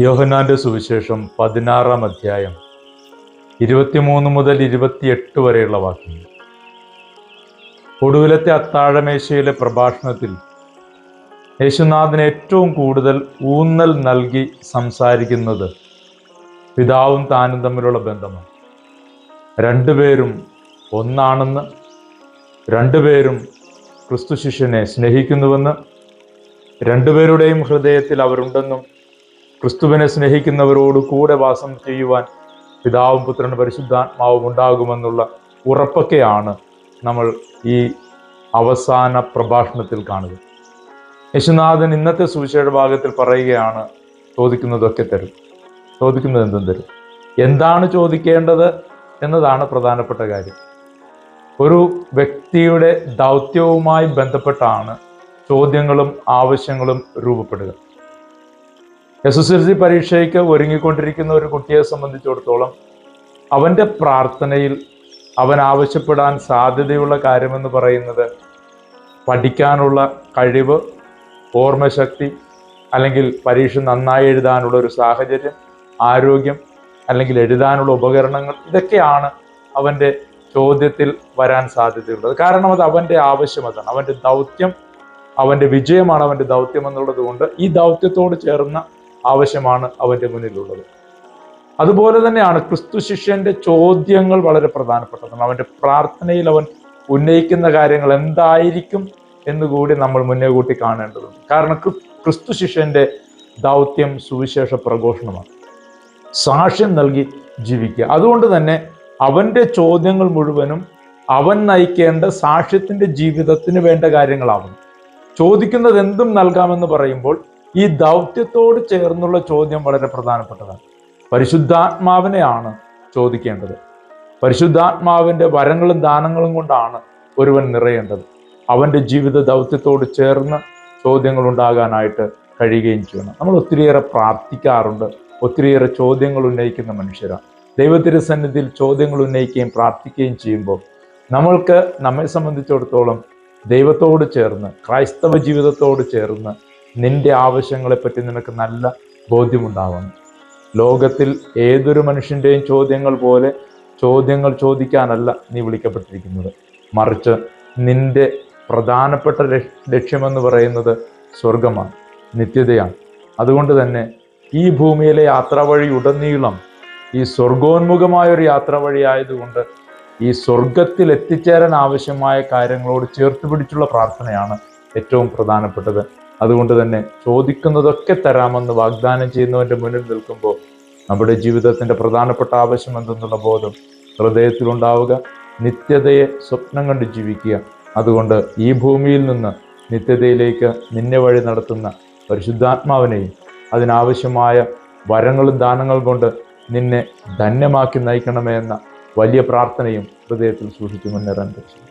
യോഹന്നാന്റെ സുവിശേഷം പതിനാറാം അധ്യായം ഇരുപത്തിമൂന്ന് മുതൽ ഇരുപത്തിയെട്ട് വരെയുള്ള വാക്യങ്ങൾ. ഒടുവിലത്തെ അത്താഴമേശയിലെ പ്രഭാഷണത്തിൽ യേശുനാഥന് ഏറ്റവും കൂടുതൽ ഊന്നൽ നൽകി സംസാരിക്കുന്നത് പിതാവും താനും തമ്മിലുള്ള ബന്ധമാണ്. രണ്ടുപേരും ഒന്നാണെന്ന് രണ്ടുപേരും ക്രിസ്തു ശിഷ്യനെ സ്നേഹിക്കുന്നുവെന്ന് രണ്ടുപേരുടെയും ഹൃദയത്തിൽ അവരുണ്ടെന്നും ക്രിസ്തുവിനെ സ്നേഹിക്കുന്നവരോട് കൂടെ വാസം ചെയ്യുവാൻ പിതാവും പുത്രനും പരിശുദ്ധാത്മാവും ഉണ്ടാകുമെന്നുള്ള ഉറപ്പൊക്കെയാണ് നമ്മൾ ഈ അവസാന പ്രഭാഷണത്തിൽ കാണുക. യശുനാഥൻ ഇന്നത്തെ സുവിശേഷ ഭാഗത്തിൽ പറയുകയാണ് ചോദിക്കുന്നതൊക്കെ തരും. ചോദിക്കുന്നത് എന്തും തരും. എന്താണ് ചോദിക്കേണ്ടത് എന്നതാണ് പ്രധാനപ്പെട്ട കാര്യം. ഒരു വ്യക്തിയുടെ ദൗത്യവുമായി ബന്ധപ്പെട്ടാണ് ചോദ്യങ്ങളും ആവശ്യങ്ങളും രൂപപ്പെടുക. എസ് എസ് എൽ സി പരീക്ഷയ്ക്ക് ഒരുങ്ങിക്കൊണ്ടിരിക്കുന്ന ഒരു കുട്ടിയെ സംബന്ധിച്ചിടത്തോളം അവന്റെ പ്രാർത്ഥനയിൽ അവൻ ആവശ്യപ്പെടാൻ സാധ്യതയുള്ള കാര്യമെന്ന് പറയുന്നത് പഠിക്കാനുള്ള കഴിവ് ഓർമ്മശക്തി അല്ലെങ്കിൽ പരീക്ഷ നന്നായി എഴുതാനുള്ള ഒരു സാഹചര്യം ആരോഗ്യം അല്ലെങ്കിൽ എഴുതാനുള്ള ഉപകരണങ്ങൾ ഇതൊക്കെയാണ് അവന്റെ ചോദ്യത്തിൽ വരാൻ സാധ്യതയുള്ളത്. കാരണം അത് അവന്റെ ആവശ്യം അതാണ്. അവന്റെ ദൗത്യം അവന്റെ വിജയമാണ് അവന്റെ ദൗത്യം എന്നുള്ളത് കൊണ്ട് ഈ ദൗത്യത്തോട് ചേർന്ന ആവശ്യമാണ് അവന്റെ മുന്നിലുള്ളത്. അതുപോലെ തന്നെയാണ് ക്രിസ്തു ശിഷ്യന്റെ ചോദ്യങ്ങൾ വളരെ പ്രധാനപ്പെട്ടതാണ് അവന്റെ പ്രാർത്ഥനയിൽ അവൻ ഉന്നയിക്കുന്ന കാര്യങ്ങൾ എന്തായിരിക്കും എന്നുകൂടി നമ്മൾ മുന്നേ കൂട്ടി കാണേണ്ടതുണ്ട്. കാരണം ക്രി- ക്രിസ്തു ശിഷ്യന്റെ ദൗത്യം സുവിശേഷ പ്രഘോഷണമാണ്. സാക്ഷ്യം നൽകി ജീവിക്കുക. അതുകൊണ്ട് തന്നെ അവന്റെ ചോദ്യങ്ങൾ മുഴുവനും അവൻ നയിക്കേണ്ട സാക്ഷ്യത്തിന്റെ ജീവിതത്തിന് വേണ്ട കാര്യങ്ങളാവുന്നു ചോദിക്കുന്നത് എന്തും നൽകാമെന്ന് പറയുമ്പോൾ ഈ ദൗത്യത്തോട് ചേർന്നുള്ള ചോദ്യം വളരെ പ്രധാനപ്പെട്ടതാണ്. പരിശുദ്ധാത്മാവിനെയാണ് ചോദിക്കേണ്ടത്. പരിശുദ്ധാത്മാവിന്റെ വരങ്ങളും ദാനങ്ങളും കൊണ്ടാണ് ഒരുവൻ നിറയേണ്ടത്. അവന്റെ ജീവിത ദൗത്യത്തോട് ചേർന്ന് ചോദ്യങ്ങൾ ഉണ്ടാകാനായിട്ട് കഴിയുകയും ചെയ്യണം. നമ്മൾ ഒത്തിരിയേറെ പ്രാർത്ഥിക്കാറുണ്ട്. ഒത്തിരിയേറെ ചോദ്യങ്ങൾ ഉന്നയിക്കുന്ന മനുഷ്യരാണ്. ദൈവത്തിന്റെ സന്നിധിയിൽ ചോദ്യങ്ങൾ ഉന്നയിക്കുകയും പ്രാർത്ഥിക്കുകയും ചെയ്യുമ്പോൾ നമ്മൾക്ക് നമ്മെ സംബന്ധിച്ചിടത്തോളം ദൈവത്തോട് ചേർന്ന് ക്രൈസ്തവ ജീവിതത്തോട് ചേർന്ന് നിന്റെ ആവശ്യങ്ങളെപ്പറ്റി നിനക്ക് നല്ല ബോധ്യമുണ്ടാവണം. ലോകത്തിൽ ഏതൊരു മനുഷ്യന്റെയും ചോദ്യങ്ങൾ പോലെ ചോദ്യങ്ങൾ ചോദിക്കാനല്ല നീ വിളിക്കപ്പെട്ടിരിക്കുന്നത്. മറിച്ച് നിന്റെ പ്രധാനപ്പെട്ട ലക്ഷ- ലക്ഷ്യമെന്ന് പറയുന്നത് സ്വർഗമാണ് നിത്യതയാണ്. അതുകൊണ്ട് തന്നെ ഈ ഭൂമിയിലെ യാത്രാ വഴി ഉടനീളം ഈ സ്വർഗോന്മുഖമായ ഒരു യാത്രാ വഴി ആയതുകൊണ്ട് ഈ സ്വർഗത്തിൽ എത്തിച്ചേരാൻ ആവശ്യമായ കാര്യങ്ങളോട് ചേർത്ത് പിടിച്ചുള്ള പ്രാർത്ഥനയാണ് ഏറ്റവും പ്രധാനപ്പെട്ടത്. അതുകൊണ്ട് തന്നെ ചോദിക്കുന്നതൊക്കെ തരാമെന്ന് വാഗ്ദാനം ചെയ്യുന്നവന്റെ മുന്നിൽ നിൽക്കുമ്പോൾ നമ്മുടെ ജീവിതത്തിന്റെ പ്രധാനപ്പെട്ട ആവശ്യം എന്തെന്നുള്ള ബോധം ഹൃദയത്തിലുണ്ടാവുക നിത്യതയെ സ്വപ്നം കണ്ട് ജീവിക്കുക. അതുകൊണ്ട് ഈ ഭൂമിയിൽ നിന്ന് നിത്യതയിലേക്ക് നിന്നെ വഴി നടത്തുന്ന പരിശുദ്ധാത്മാവിനെയും അതിനാവശ്യമായ വരങ്ങളും ദാനങ്ങളും കൊണ്ട് നിന്നെ ധന്യമാക്കി നയിക്കണമേ എന്ന വലിയ പ്രാർത്ഥനയും ഹൃദയത്തിൽ സൂക്ഷിച്ചു മുന്നേറാൻ പറ്റും.